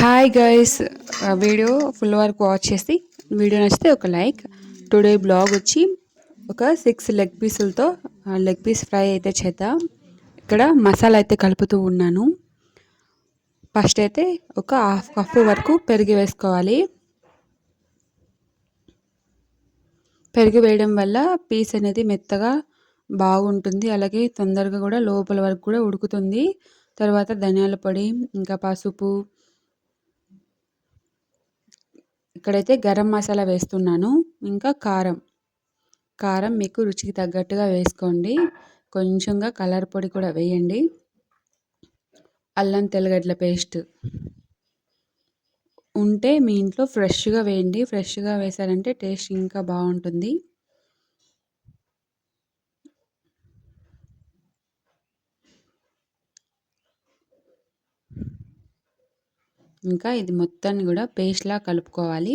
Hi guys video full వరకు watch చేసి video నచ్చితే ఒక లైక్ టుడే బ్లాగ్ వచ్చి ఒక సిక్స్ లెగ్ పీసులతో లెగ్ పీస్ ఫ్రై అయితే చేద్దాం. ఇక్కడ మసాలా అయితే కలుపుతూ ఉన్నాను. ఫస్ట్ అయితే ఒక హాఫ్ కప్ వరకు పెరుగు వేసుకోవాలి. పెరుగు వేయడం వల్ల పీస్ అనేది మెత్తగా బాగుంటుంది. అలాగే తొందరగా కూడా లోపల వరకు కూడా ఉడుకుతుంది. తర్వాత ధనియాల పొడి ఇంకా పసుపు ఇక్కడైతే గరం మసాలా వేస్తున్నాను ఇంకా కారం. కారం మీకు రుచికి తగ్గట్టుగా వేసుకోండి. కొంచెంగా కలర్ పొడి కూడా వేయండి. అల్లం తెల్లగడ్డల పేస్ట్. ఉంటే మీ ఇంట్లో ఫ్రెష్గా వేయండి. ఫ్రెష్గా వేసారంటే టేస్ట్ ఇంకా బాగుంటుంది. ఇంకా ఇది మొత్తాన్ని కూడా పేస్ట్లా కలుపుకోవాలి.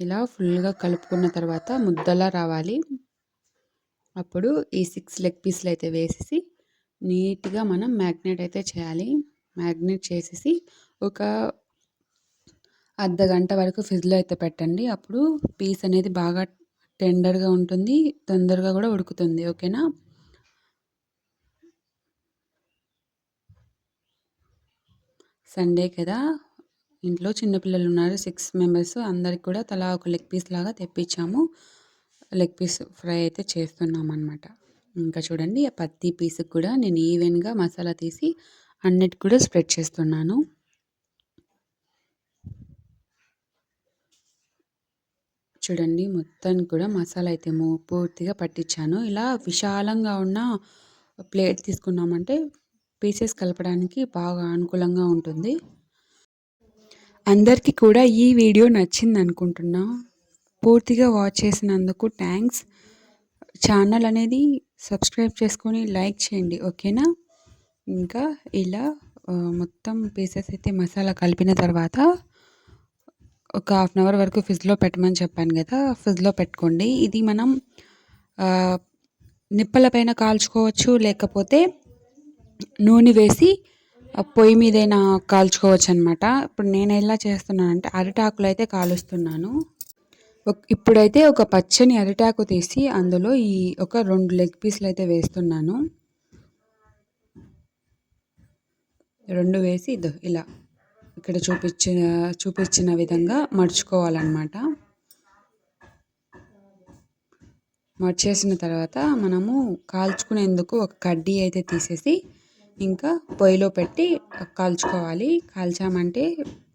ఇలా ఫుల్గా కలుపుకున్న తర్వాత ముద్దలా రావాలి. అప్పుడు ఈ సిక్స్ లెగ్ పీస్లు అయితే వేసేసి నీట్గా మనం మ్యాగ్నెట్ అయితే చేయాలి. మ్యాగ్నెట్ చేసేసి ఒక అర్ధ గంట వరకు ఫ్రిడ్జ్లో అయితే పెట్టండి. అప్పుడు పీస్ అనేది బాగా టెండర్గా ఉంటుంది. తొందరగా కూడా ఉడుకుతుంది. ఓకేనా? సండే కదా. ఇంట్లో చిన్నపిల్లలు ఉన్నారు. Six members. అందరికి కూడా తలా ఒక లెగ్ పీస్ లాగా తెప్పించాము. లెగ్ పీస్ ఫ్రై అయితే చేస్తున్నాం అనమాట ఇంకా చూడండి ఆ పత్తి పీస్కి కూడా నేను ఈవెన్గా మసాలా తీసి అన్నిటి కూడా స్ప్రెడ్ చేస్తున్నాను. చూడండి మొత్తానికి కూడా మసాలా అయితే పూర్తిగా పట్టించాను. ఇలా విశాలంగా ఉన్న ప్లేట్ తీసుకున్నామంటే పీసెస్ కలపడానికి బాగా అనుకూలంగా ఉంటుంది. అందరికీ కూడా ఈ వీడియో నచ్చింది అనుకుంటున్నా. పూర్తిగా వాచ్ చేసినందుకు థ్యాంక్స్. ఛానల్ అనేది సబ్స్క్రైబ్ చేసుకొని లైక్ చేయండి ఓకేనా? ఇంకా ఇలా మొత్తం పీసెస్ అయితే మసాలా కలిపిన తర్వాత ఒక హాఫ్ అన్ అవర్ వరకు ఫ్రిడ్జ్లో పెట్టమని చెప్పాను కదా ఫ్రిడ్జ్లో పెట్టుకోండి. ఇది మనం నిప్పల పైన కాల్చుకోవచ్చు లేకపోతే నూనె వేసి పొయ్యి మీదైనా కాల్చుకోవచ్చు అనమాట ఇప్పుడు నేను ఎలా చేస్తున్నానంటే అరిటాకులు అయితే కాలుస్తున్నాను ఇప్పుడైతే ఒక పచ్చని అరిటాకు తీసి అందులో ఈ ఒక రెండు లెగ్ పీస్లు అయితే వేస్తున్నాను. రెండు వేసి ఇదో ఇలా. ఇక్కడ చూపించిన చూపించిన విధంగా మడుచుకోవాలన్నమాట. మడిచేసిన తర్వాత మనము కాల్చుకునేందుకు ఒక కడ్డీ అయితే తీసేసి ఇంకా పొయ్యిలో పెట్టి కాల్చుకోవాలి. కాల్చామంటే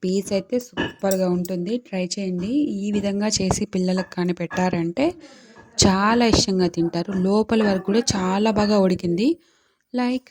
పీస్ అయితే సూపర్గా ఉంటుంది. ట్రై చేయండి. ఈ విధంగా చేసి పిల్లలకు కానీ పెట్టారంటే చాలా ఇష్టంగా తింటారు. లోపల వరకు కూడా చాలా బాగా ఉడికింది. లైక్